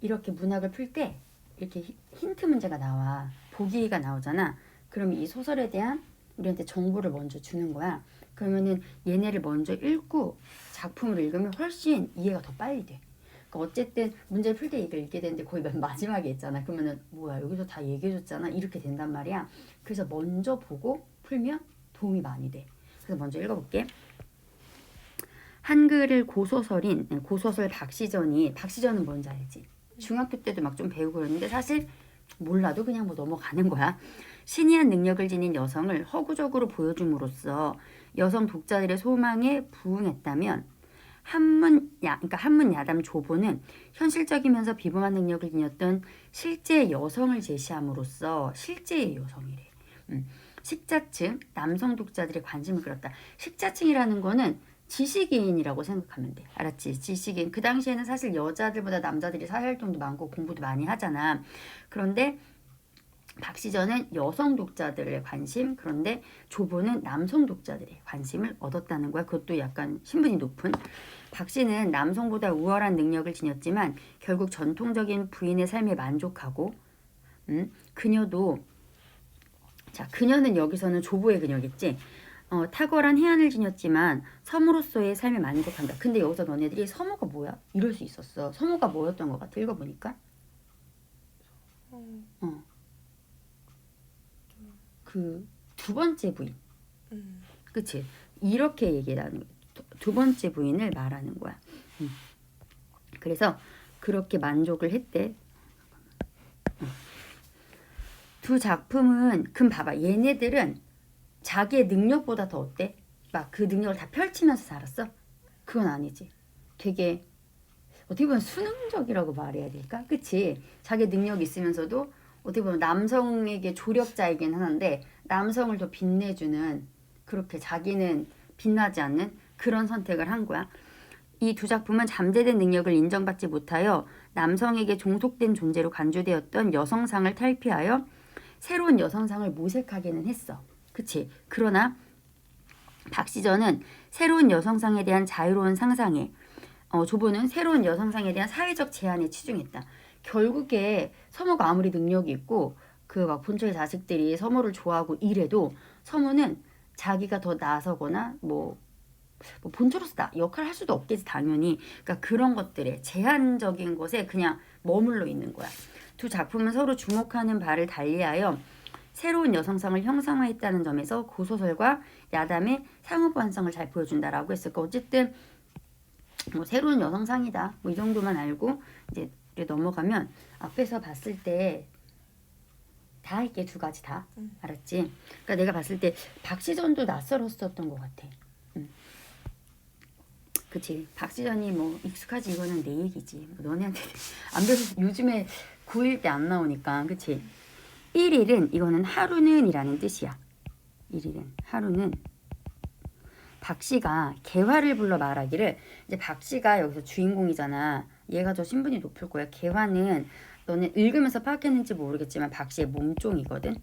이렇게 문학을 풀 때 이렇게 히- 힌트 문제가 나와 보기가 나오잖아. 그럼 이 소설에 대한 우리한테 정보를 먼저 주는 거야. 그러면은 얘네를 먼저 읽고 작품을 읽으면 훨씬 이해가 더 빨리 돼. 그러니까 어쨌든 문제를 풀 때 이걸 읽게 되는데 거의 맨 마지막에 있잖아. 그러면은 뭐야 여기서 다 얘기해줬잖아. 이렇게 된단 말이야. 그래서 먼저 보고 풀면 도움이 많이 돼. 그래서 먼저 읽어볼게. 한글을 고소설인 네, 고소설 박시전이 박시전은 뭔지 알지? 중학교 때도 막 좀 배우고 그랬는데 사실 몰라도 그냥 뭐 넘어가는 거야. 신이한 능력을 지닌 여성을 허구적으로 보여줌으로써 여성 독자들의 소망에 부응했다면 한문 야 그러니까 한문 야담 조보는 현실적이면서 비범한 능력을 지녔던 실제 여성을 제시함으로써 실제의 여성이래. 음. 식자층 남성 독자들의 관심을 끌었다. 식자층이라는 거는 지식인이라고 생각하면 돼. 알았지? 지식인. 그 당시에는 사실 여자들보다 남자들이 사회활동도 많고 공부도 많이 하잖아. 그런데 박시전은 여성 독자들의 관심, 그런데 조보는 남성 독자들의 관심을 얻었다는 거야. 그것도 약간 신분이 높은. 박씨는 남성보다 우월한 능력을 지녔지만 결국 전통적인 부인의 삶에 만족하고, 음, 그녀도 자, 그녀는 여기서는 조보의 그녀겠지. 어, 탁월한 해안을 지녔지만 섬으로서의 삶에 만족한다. 근데 여기서 너네들이 섬우가 뭐야? 이럴 수 있었어. 섬우가 뭐였던 것 같아? 읽어보니까. 어, 어. 그 두 번째 부인. 음, 그치? 이렇게 얘기하는 두, 두 번째 부인을 말하는 거야. 음. 그래서 그렇게 만족을 했대. 어. 두 작품은 금 봐봐. 얘네들은 자기의 능력보다 더 어때? 막 그 능력을 다 펼치면서 살았어? 그건 아니지. 되게 어떻게 보면 수능적이라고 말해야 될까? 그치? 자기 능력이 있으면서도 어떻게 보면 남성에게 조력자이긴 하는데 남성을 더 빛내주는 그렇게 자기는 빛나지 않는 그런 선택을 한 거야. 이 두 작품은 잠재된 능력을 인정받지 못하여 남성에게 종속된 존재로 간주되었던 여성상을 탈피하여 새로운 여성상을 모색하기는 했어. 그치? 그러나 박시전은 새로운 여성상에 대한 자유로운 상상에 어, 조보는 새로운 여성상에 대한 사회적 제한에 치중했다. 결국에 서모가 아무리 능력이 있고 그 막 본처의 자식들이 서모를 좋아하고 이래도 서모는 자기가 더 나서거나 뭐, 뭐 본처로서 나, 역할을 할 수도 없겠지 당연히. 그러니까 그런 것들에 제한적인 것에 그냥 머물러 있는 거야. 두 작품은 서로 주목하는 바를 달리하여 새로운 여성상을 형상화했다는 점에서 고소설과 야담의 상호 반성을 잘 보여준다라고 했을까. 어쨌든 뭐 새로운 여성상이다. 뭐 이 정도만 알고 이제 넘어가면 앞에서 봤을 때 다 할게 두 가지 다 음. 알았지? 그러니까 내가 봤을 때 박시전도 낯설었었던 것 같아. 음. 그치 박시전이 뭐 익숙하지 이거는 내 얘기지. 뭐 너네한테 안 배워서 요즘에 9일 때 안 나오니까 그치? 1일은 이거는 하루는이라는 뜻이야. 1일은 하루는 박 씨가 개화를 불러 말하기를 이제 박 씨가 여기서 주인공이잖아. 얘가 더 신분이 높을 거야. 개화는 너는 읽으면서 파악했는지 모르겠지만 박 씨의 몸종이거든.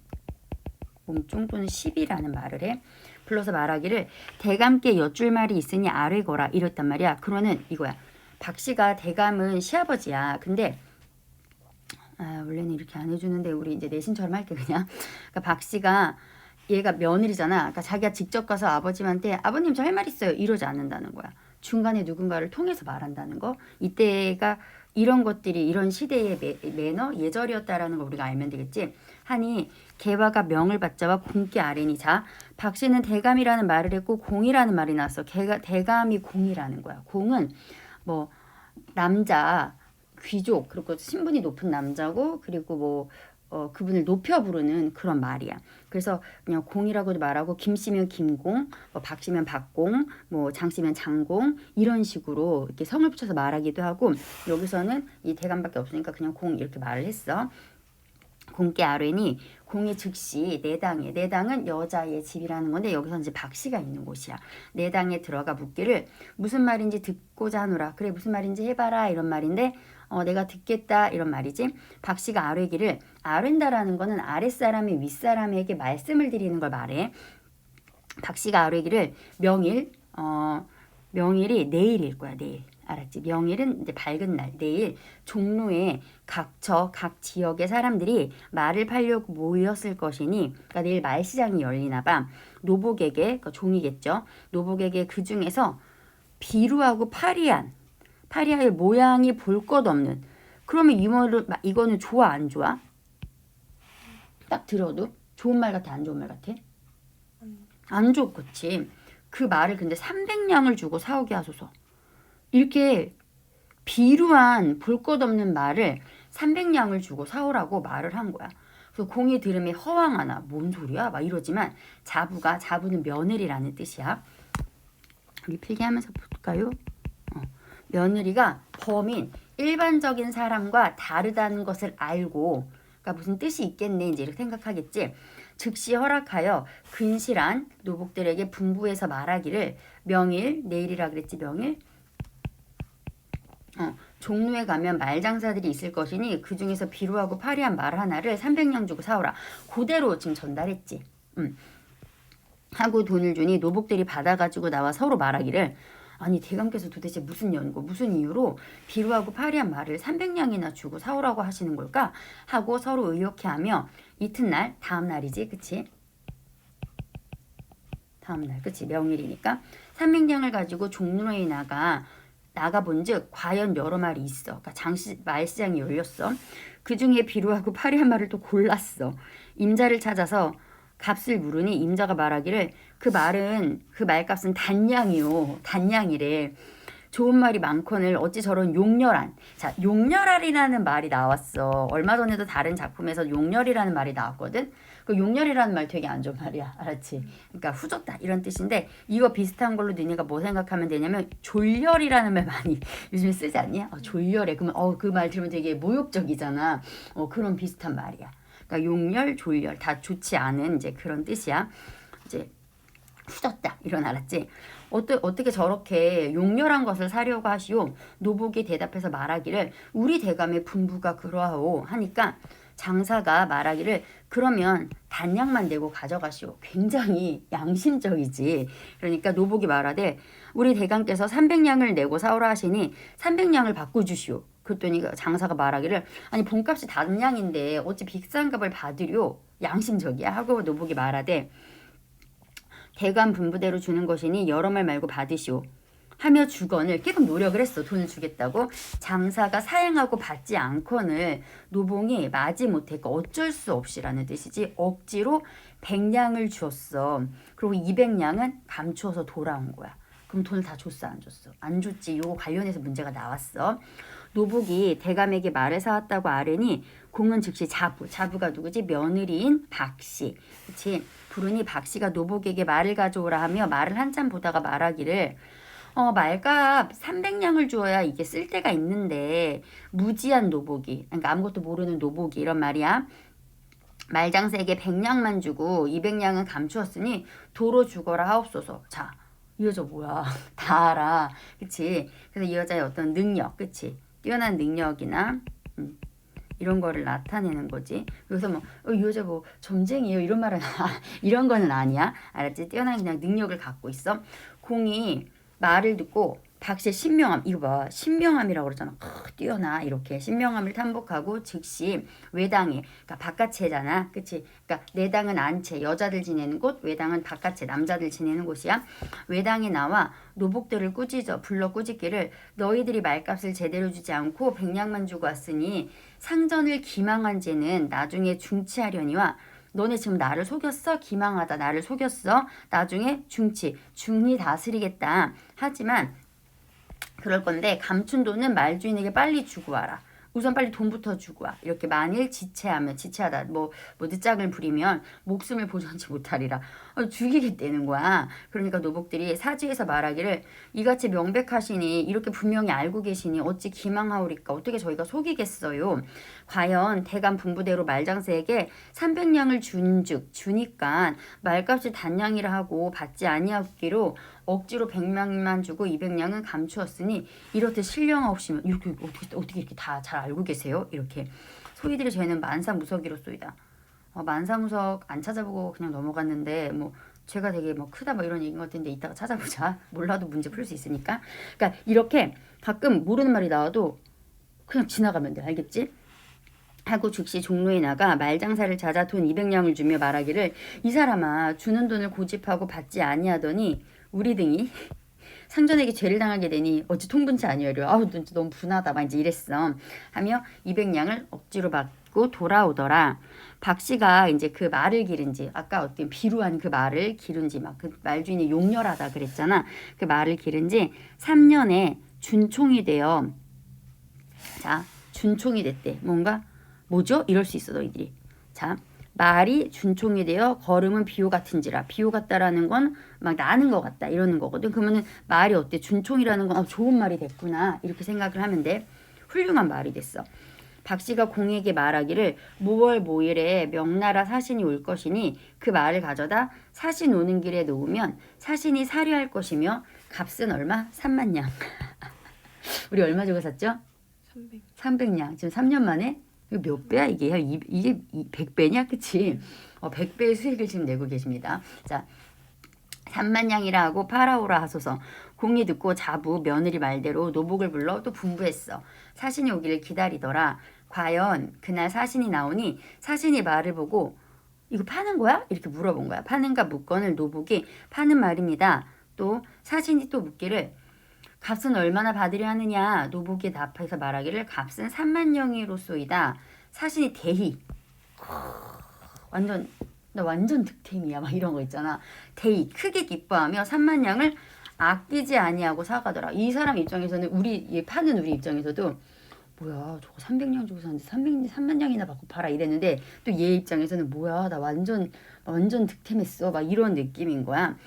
몸종 또는 시비라는 말을 해. 불러서 말하기를 대감께 여쭐 말이 있으니 아뢰거라 이랬단 말이야. 그러는 이거야. 박 씨가 대감은 시아버지야. 근데 아, 원래는 이렇게 안 해주는데 우리 이제 내신처럼 할게 그냥. 그러니까 박 씨가 얘가 며느리잖아. 그러니까 자기가 직접 가서 아버님한테 아버님 저 할 말 있어요. 이러지 않는다는 거야. 중간에 누군가를 통해서 말한다는 거. 이때가 이런 것들이 이런 시대의 매, 매너 예절이었다라는 걸 우리가 알면 되겠지. 하니 개화가 명을 받자와 공기 아래니 자 박 씨는 대감이라는 말을 했고 공이라는 말이 나왔어. 개가 대감이 공이라는 거야. 공은 뭐 남자 귀족 그리고 신분이 높은 남자고 그리고 뭐 어, 그분을 높여 부르는 그런 말이야. 그래서 그냥 공이라고도 말하고 김씨면 김공, 뭐 박씨면 박공, 뭐 장씨면 장공 이런 식으로 이렇게 성을 붙여서 말하기도 하고 여기서는 이 대감밖에 없으니까 그냥 공 이렇게 말을 했어. 공께 아뢰니 공이 즉시 내당에 내당은 여자의 집이라는 건데 여기서 이제 박씨가 있는 곳이야. 내당에 들어가 묻기를 무슨 말인지 듣고자 하노라. 그래 무슨 말인지 해봐라 이런 말인데 어, 내가 듣겠다 이런 말이지. 박 씨가 아뢰기를 아뢰다라는 거는 아랫사람이 윗사람에게 말씀을 드리는 걸 말해. 박 씨가 아뢰기를 명일 어 명일이 내일일 거야 내일 알았지? 명일은 이제 밝은 날, 내일 종로에 각처 각 지역의 사람들이 말을 팔려고 모였을 것이니, 그러니까 내일 말시장이 열리나 봐. 노복에게, 그러니까 종이겠죠. 노복에게 그 중에서 비루하고 파리한, 파리하의 모양이 볼 것 없는. 그러면 이 말을 이거는 좋아 안 좋아? 딱 들어도 좋은 말 같아 안 좋은 말 같아? 안 좋겠지. 그 말을 근데 300냥을 주고 사오게 하소서. 이렇게 비루한 볼 것 없는 말을 300냥을 주고 사오라고 말을 한 거야. 그래서 공이 들음에 허황하나 뭔 소리야? 막 이러지만 자부가 자부는 며느리라는 뜻이야. 우리 필기하면서 볼까요? 어. 며느리가 범인 일반적인 사람과 다르다는 것을 알고 그러니까 무슨 뜻이 있겠네 이제 이렇게 생각하겠지. 즉시 허락하여 근실한 노복들에게 분부해서 말하기를 명일 내일이라 그랬지 명일 어, 종로에 가면 말장사들이 있을 것이니 그 중에서 비루하고 파리한 말 하나를 300냥 주고 사오라. 그대로 지금 전달했지. 음. 하고 돈을 주니 노복들이 받아가지고 나와 서로 말하기를 아니 대감께서 도대체 무슨 연고 무슨 이유로 비루하고 파리한 말을 300냥이나 주고 사오라고 하시는 걸까? 하고 서로 의욕해하며 이튿날 다음 날이지 그치? 다음 날 그치? 명일이니까. 300냥을 가지고 종로에 나가 나가본즉 과연 여러 말이 있어? 그러니까 장시 말시장이 열렸어. 그 중에 비루하고 파리한 말을 또 골랐어. 임자를 찾아서 값을 물으니 임자가 말하기를 그 말은 그 말값은 단양이요. 단양이래. 좋은 말이 많거늘 어찌 저런 용렬한. 자 용렬하리라는 말이 나왔어. 얼마 전에도 다른 작품에서 용렬이라는 말이 나왔거든? 그 용렬이라는 말 되게 안 좋은 말이야. 알았지? 그러니까 후졌다. 이런 뜻인데 이거 비슷한 걸로 너네가 뭐 생각하면 되냐면 졸렬이라는 말 많이 요즘에 쓰지 않니? 어, 졸렬해. 그러면 어 그 말 들으면 되게 모욕적이잖아. 어 그런 비슷한 말이야. 그러니까 용렬, 졸렬 다 좋지 않은 이제 그런 뜻이야. 이제 후졌다 이런 알았지? 어떠, 어떻게 저렇게 용렬한 것을 사려고 하시오? 노복이 대답해서 말하기를 우리 대감의 분부가 그러하오 하니까 장사가 말하기를 그러면 단양만 내고 가져가시오. 굉장히 양심적이지. 그러니까 노복이 말하되 우리 대감께서 300냥을 내고 사오라 하시니 300냥을 바꿔주시오. 그랬더니 장사가 말하기를 아니 본값이 다른 양인데 어찌 비싼 값을 받으려 양심적이야 하고 노복이 말하되 대관 분부대로 주는 것이니 여러 말 말고 받으시오. 하며 주건을 계속 노력을 했어. 돈을 주겠다고. 장사가 사양하고 받지 않건을 노봉이 마지 못했고 어쩔 수 없이라는 뜻이지 억지로 100냥을 주었어. 그리고 200냥은 감추어서 돌아온 거야. 그럼 돈을 다 줬어 안 줬어? 안 줬지. 요거 관련해서 문제가 나왔어. 노복이 대감에게 말을 사왔다고 아뢰니 공은 즉시 자부. 자부가 누구지? 며느리인 박씨. 그치 부르니 박씨가 노복에게 말을 가져오라 하며 말을 한참 보다가 말하기를 어 말값 300냥을 주어야 이게 쓸 데가 있는데 무지한 노복이 그러니까 아무것도 모르는 노복이 이런 말이야. 말장사에게 100냥만 주고 200냥은 감추었으니 도로 주거라 하옵소서. 자 이 여자 뭐야? 다 알아. 그치? 그래서 이 여자의 어떤 능력 그치? 뛰어난 능력이나 음, 이런 거를 나타내는 거지. 그래서 뭐, 어, 이 여자 뭐, 점쟁이에요. 이런 말은, 이런 거는 아니야. 알았지? 뛰어난 그냥 능력을 갖고 있어. 공이 말을 듣고 박씨의 신명함 이거 봐 신명함이라고 그러잖아 크, 뛰어나 이렇게 신명함을 탐복하고 즉시 외당에 그러니까 바깥채잖아 그치 그러니까 내당은 안채 여자들 지내는 곳 외당은 바깥채 남자들 지내는 곳이야 외당에 나와 노복들을 꾸짖어 불러 꾸짖기를 너희들이 말값을 제대로 주지 않고 백냥만 주고 왔으니 상전을 기망한 죄는 나중에 중치하려니와 너네 지금 나를 속였어? 기망하다 나를 속였어? 나중에 중치 중이 다스리겠다 하지만 그럴 건데 감춘 돈은 말주인에게 빨리 주고 와라. 우선 빨리 돈부터 주고 와. 이렇게 만일 지체하면 지체하다 뭐, 뭐 늦장을 부리면 목숨을 보존하지 못하리라. 어, 죽이겠다는 거야. 그러니까 노복들이 사지에서 말하기를 이같이 명백하시니 이렇게 분명히 알고 계시니 어찌 기망하오리까 어떻게 저희가 속이겠어요. 과연 대감 분부대로 말장세에게 300냥을 준즉 주니까 말값이 단냥이라 하고 받지 아니하기로 억지로 100냥만 주고 200냥은 감추었으니 이렇듯 신령 없이면 이렇게 어떻게 어떻게 이렇게 다 잘 알고 계세요? 이렇게 소희들이 저희는 만사무석이로소이다. 어, 만사무석 안 찾아보고 그냥 넘어갔는데 뭐 죄가 되게 뭐 크다 뭐 이런 얘기인 것 같은데 이따가 찾아보자. 몰라도 문제 풀 수 있으니까. 그러니까 이렇게 가끔 모르는 말이 나와도 그냥 지나가면 돼. 알겠지? 하고 즉시 종로에 나가 말장사를 찾아 돈 200냥을 주며 말하기를 이 사람아 주는 돈을 고집하고 받지 아니하더니 우리 등이 상전에게 죄를 당하게 되니 어찌 통분치 아니하려? 아우 진짜 너무 분하다. 막 이제 이랬어. 하며 200냥을 억지로 받고 돌아오더라. 박 씨가 이제 그 말을 기른 지 아까 어떤 비루한 그 말을 기른 지 막 그 말주인이 용렬하다 그랬잖아. 그 말을 기른 지 3년에 준총이 되어 자 준총이 됐대. 뭔가 뭐죠? 이럴 수 있어 너희들이. 자, 말이 준총이 되어 걸음은 비호 같은지라 비호 같다라는 건 막 나는 것 같다 이러는 거거든. 그러면은 말이 어때? 준총이라는 건 어, 좋은 말이 됐구나 이렇게 생각을 하면 돼. 훌륭한 말이 됐어. 박 씨가 공에게 말하기를 모월 모일에 명나라 사신이 올 것이니 그 말을 가져다 사신 오는 길에 놓으면 사신이 사료할 것이며 값은 얼마? 3만 냥. 우리 얼마 주고 샀죠? 300. 300냥. 지금 3년 만에 몇 배야 이게? 이게 100배냐? 그치? 어, 100배의 수익을 지금 내고 계십니다. 자, 3만 냥이라 하고 파라오라 하소서. 공이 듣고 자부 며느리 말대로 노복을 불러 또 분부했어. 사신이 오기를 기다리더라. 과연 그날 사신이 나오니 사신이 말을 보고 이거 파는 거야? 이렇게 물어본 거야. 파는가 묻건을 노복이 파는 말입니다. 또 사신이 또 묻기를 값은 얼마나 받으려 하느냐? 노복이 답해서 말하기를 값은 3만 영이로소이다. 사신이 대희. 완전 나 완전 득템이야. 막 이런 거 있잖아. 대희 크게 기뻐하며 3만 양을 아끼지 아니하고 사가더라. 이 사람 입장에서는 우리 얘 파는 우리 입장에서도 뭐야 저거 300냥 주고 샀는데 300, 3만 양이나 받고 팔아 이랬는데 또 얘 입장에서는 뭐야 나 완전 완전 득템했어. 막 이런 느낌인 거야.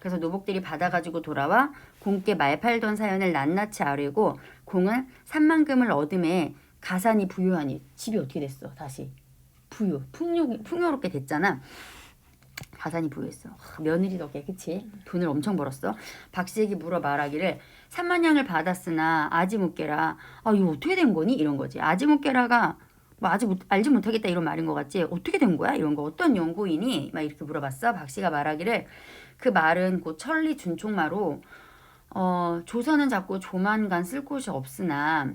그래서 노복들이 받아가지고 돌아와 공께 말 팔던 사연을 낱낱이 아뢰고 공은 3만 금을 얻음에 가산이 부유하니 집이 어떻게 됐어? 다시. 부유. 풍요, 풍요롭게 됐잖아. 가산이 부유했어. 하, 며느리 덕에 그치? 돈을 엄청 벌었어. 박씨에게 물어 말하기를 3만냥을 받았으나 아지 못 깨라. 아 이거 어떻게 된 거니? 이런 거지. 아지 못 깨라가 뭐 아직 못, 알지 못하겠다 이런 말인 것 같지? 어떻게 된 거야? 이런 거. 어떤 연구인이 막 이렇게 물어봤어? 박씨가 말하기를 그 말은 곧 천리 준총마로 어, 조선은 자꾸 조만간 쓸 곳이 없으나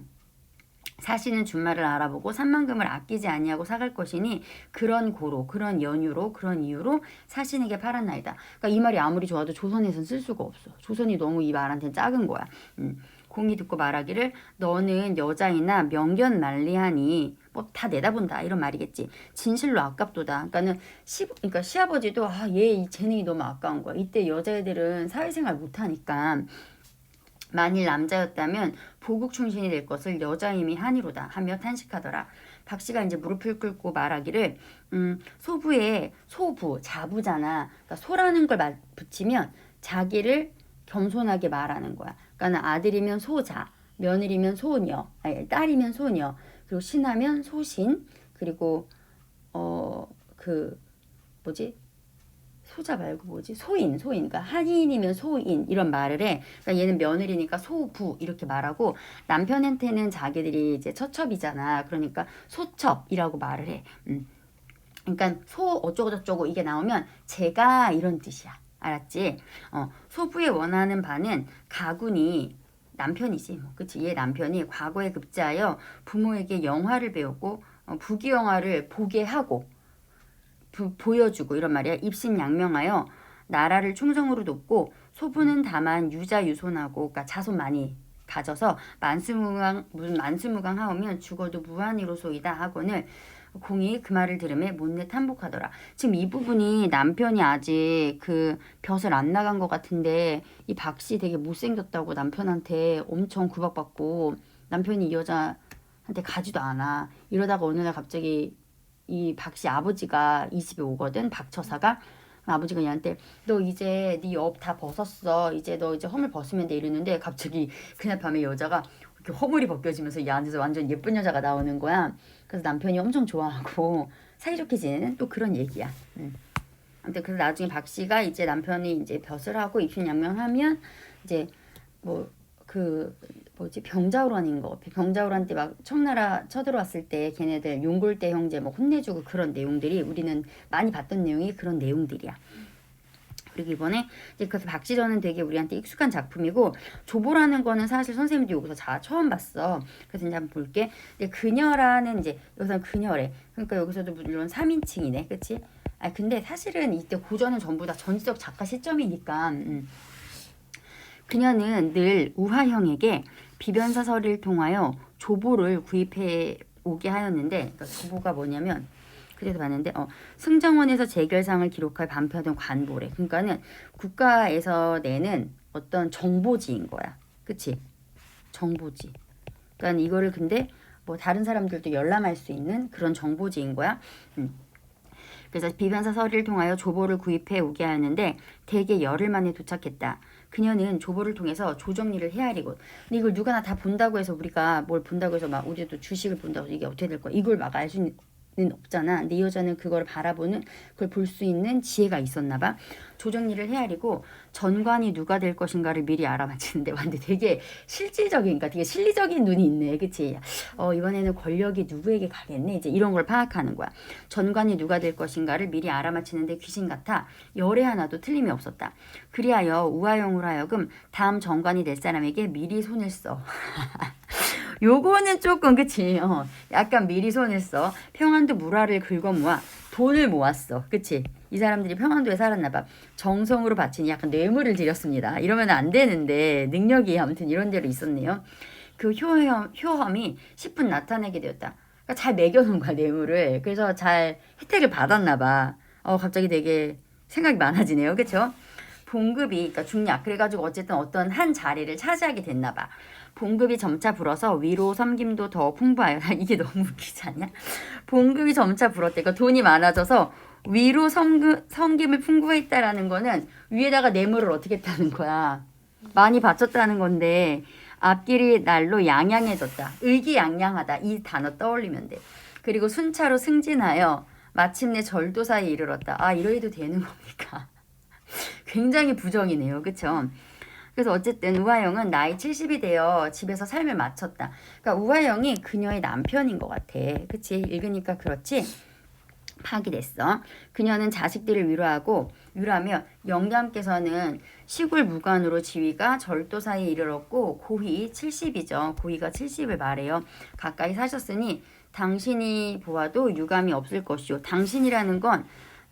사실은 준말을 알아보고 삼만금을 아끼지 아니하고 사갈 것이니 그런 고로 그런 연유로 그런 이유로 사신에게 팔았나이다. 그러니까 이 말이 아무리 좋아도 조선에선 쓸 수가 없어. 조선이 너무 이 말한테는 작은 거야. 음. 공이 듣고 말하기를 너는 여자이나 명견 만리하니 뭐 다 내다본다 이런 말이겠지. 진실로 아깝도다. 그러니까는 시 그러니까 시아버지도 아얘 재능이 너무 아까운 거야. 이때 여자애들은 사회생활 못 하니까 만일 남자였다면 보국 충신이 될 것을 여자임이 한이로다 하며 탄식하더라. 박 씨가 이제 무릎을 꿇고 말하기를 음, 소부에 소부 자부잖아. 그러니까 소라는 걸 마- 붙이면 자기를 겸손하게 말하는 거야. 그러니까 아들이면 소자, 며느리면 소녀, 아니, 딸이면 소녀, 그리고 신하면 소신, 그리고 어 그 뭐지? 소자 말고 뭐지? 소인 소인. 그러니까 한인이면 소인 이런 말을 해. 그러니까 얘는 며느리니까 소부 이렇게 말하고 남편한테는 자기들이 이제 처첩이잖아. 그러니까 소첩이라고 말을 해. 음. 그러니까 소 어쩌고 저쩌고 이게 나오면 제가 이런 뜻이야 알았지? 어 소부에 원하는 바는 가군이 남편이지 뭐. 그치? 얘 남편이 과거에 급제하여 부모에게 영화를 배웠고 어, 부귀 영화를 보게 하고 부- 보여주고 이런 말이야. 입신양명하여 나라를 충성으로 돕고 소부는 다만 유자유손하고 그러니까 자손 많이 가져서 만수무강 무슨 만수무강하오면 죽어도 무한이로소이다 하고는 공이 그 말을 들음에 못내 탄복하더라. 지금 이 부분이 남편이 아직 그 벼슬 안 나간 것 같은데 이 박씨 되게 못생겼다고 남편한테 엄청 구박받고 남편이 이 여자한테 가지도 않아. 이러다가 어느 날 갑자기 이 박씨 아버지가 이 집에 오거든 박처사가 아버지가 얘한테 너 이제 네업다 벗었어 이제 너 이제 허물 벗으면 돼 이러는데 갑자기 그날 밤에 여자가 허물이 벗겨지면서 이 안에서 완전 예쁜 여자가 나오는 거야 그래서 남편이 엄청 좋아하고 사이좋게 지내는 또 그런 얘기야 음. 아무튼 그래서 나중에 박 씨가 이제 남편이 이제 벼슬 하고 입신 양명하면 이제 뭐 그 뭐지 병자호란인 거 병자호란 때 막 청나라 쳐들어왔을 때 걔네들 용골대 형제 뭐 혼내주고 그런 내용들이 우리는 많이 봤던 내용이 그런 내용들이야. 그리고 이번에 이제 그래서 박지전은 되게 우리한테 익숙한 작품이고 조보라는 거는 사실 선생님도 여기서 자 처음 봤어. 그래서 이제 한번 볼게. 이제 그녀라는 이제 여기서 그녀래. 그러니까 여기서도 물론 3인칭이네, 그렇지? 아 근데 사실은 이때 고전은 전부 다 전지적 작가 시점이니까. 음. 그녀는 늘 우화형에게 비변사설을 통하여 조보를 구입해 오게 하였는데 그러니까 조보가 뭐냐면 그래서 봤는데 어, 승정원에서 재결상을 기록할 반표하던 관보래. 그러니까는 국가에서 내는 어떤 정보지인 거야. 그치? 정보지. 그러니까 이거를 근데 뭐 다른 사람들도 열람할 수 있는 그런 정보지인 거야. 음. 그래서 비변사 서리를 통하여 조보를 구입해 오게 하였는데 대개 열흘 만에 도착했다. 그녀는 조보를 통해서 조정리를 헤아리고 이걸 누가나 다 본다고 해서 우리가 뭘 본다고 해서 막 우리도 주식을 본다고 이게 어떻게 될 거야 이걸 막 알 수는 없잖아. 근데 이 여자는 그걸 바라보는 그걸 볼 수 있는 지혜가 있었나 봐. 조정리를 헤아리고 전관이 누가 될 것인가를 미리 알아맞히는데 완전 되게 실질적인 그러니까 되게 실리적인 눈이 있네. 그치? 어 이번에는 권력이 누구에게 가겠네? 이제 이런 걸 파악하는 거야. 전관이 누가 될 것인가를 미리 알아맞히는데 귀신 같아. 열의 하나도 틀림이 없었다. 그리하여 우화영으로 하여금 다음 정관이 될 사람에게 미리 손을 써 요거는 조금 그치? 어. 약간 미리 손을 써 평안도 물화를 긁어 모아 돈을 모았어. 그치? 이 사람들이 평안도에 살았나 봐. 정성으로 바치니 약간 뇌물을 지렸습니다. 이러면 안 되는데 능력이 아무튼 이런 대로 있었네요. 그 효험, 효험이 10분 나타내게 되었다. 그러니까 잘 매겨놓은 거야 뇌물을. 그래서 잘 혜택을 받았나 봐 어 갑자기 되게 생각이 많아지네요. 그쵸 봉급이 그러니까 중략 그래가지고 어쨌든 어떤 한 자리를 차지하게 됐나 봐. 봉급이 점차 불어서 위로 섬김도 더 풍부하여 이게 너무 웃기지 않냐? 봉급이 점차 불었대. 그러니까 돈이 많아져서 위로 섬금, 섬김을 풍부했다라는 거는 위에다가 뇌물을 어떻게 했다는 거야. 많이 바쳤다는 건데 앞길이 날로 양양해졌다. 의기양양하다. 이 단어 떠올리면 돼. 그리고 순차로 승진하여 마침내 절도사에 이르렀다. 아 이러해도 되는 겁니까? 굉장히 부정이네요. 그쵸? 그래서 어쨌든 우하영은 나이 70이 되어 집에서 삶을 마쳤다. 그러니까 우하영이 그녀의 남편인 것 같아. 그치? 읽으니까 그렇지? 파기됐어. 그녀는 자식들을 위로하고 위로하며 영감께서는 시골 무관으로 지위가 절도사에 이르렀고 고위 70이죠. 고위가 70을 말해요. 가까이 사셨으니 당신이 보아도 유감이 없을 것이요. 당신이라는 건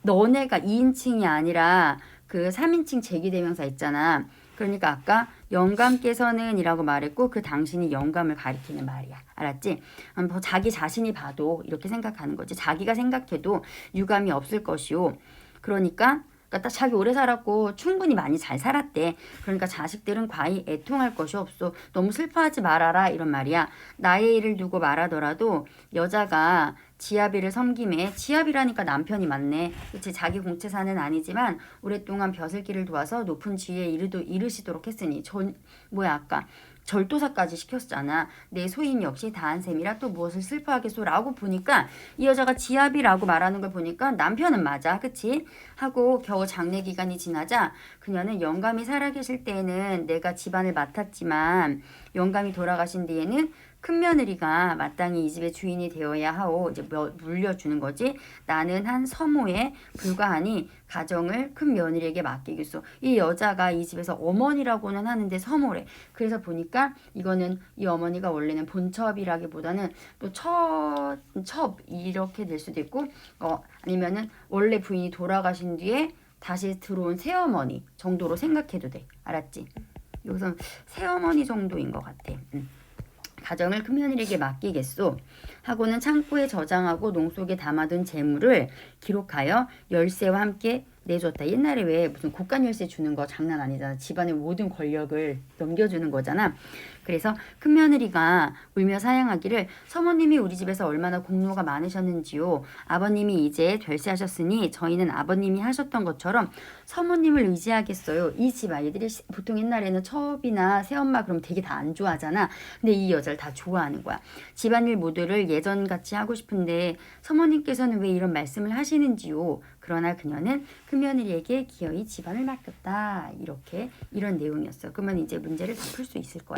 너네가 2인칭이 아니라 그 3인칭 제기대명사 있잖아. 그러니까 아까 영감께서는 이라고 말했고 그 당신이 영감을 가리키는 말이야. 알았지? 음, 뭐 자기 자신이 봐도 이렇게 생각하는 거지. 자기가 생각해도 유감이 없을 것이요. 그러니까 그러니까 딱 자기 오래 살았고 충분히 많이 잘 살았대. 그러니까 자식들은 과히 애통할 것이 없어. 너무 슬퍼하지 말아라 이런 말이야. 나의 일을 두고 말하더라도 여자가 지아비를 섬김에 지아비라니까 남편이 맞네. 그치 자기 공채사는 아니지만 오랫동안 벼슬길을 도와서 높은 지위에 이르도 이르시도록 했으니 전 뭐야 아까 절도사까지 시켰잖아. 내 소인 역시 다한 셈이라 또 무엇을 슬퍼하겠소라고 보니까 이 여자가 지압이라고 말하는 걸 보니까 남편은 맞아. 그치? 하고 겨우 장례 기간이 지나자 그녀는 영감이 살아계실 때에는 내가 집안을 맡았지만 영감이 돌아가신 뒤에는 큰 며느리가 마땅히 이 집의 주인이 되어야 하오 이제 물려주는 거지. 나는 한 서모에 불과하니 가정을 큰 며느리에게 맡기겠소. 이 여자가 이 집에서 어머니라고는 하는데 서모래. 그래서 보니까 이거는 이 어머니가 원래는 본첩이라기보다는 또 첩 첩 이렇게 될 수도 있고 어 아니면은 원래 부인이 돌아가신 뒤에 다시 들어온 새어머니 정도로 생각해도 돼 알았지 여기서 새어머니 정도인 것 같아 응. 가정을 큰며느리에게 맡기겠소. 하고는 창고에 저장하고 농 속에 담아둔 재물을 기록하여 열쇠와 함께 내줬다. 옛날에 왜 무슨 국간 열쇠 주는 거 장난 아니잖아. 집안의 모든 권력을 넘겨주는 거잖아. 그래서 큰 며느리가 울며 사양하기를 서모님이 우리 집에서 얼마나 공로가 많으셨는지요. 아버님이 이제 될세하셨으니 저희는 아버님이 하셨던 것처럼 서모님을 의지하겠어요. 이 집 아이들이 보통 옛날에는 처업이나 새엄마 그럼 되게 다 안 좋아하잖아. 근데 이 여자를 다 좋아하는 거야. 집안일 모두를 예전같이 하고 싶은데 서모님께서는 왜 이런 말씀을 하시는지요. 그러나 그녀는 큰며느리에게 기어이 집안을 맡겼다. 이렇게 이런 내용이었어. 그러면 이제 문제를 다 풀 수 있을 거야.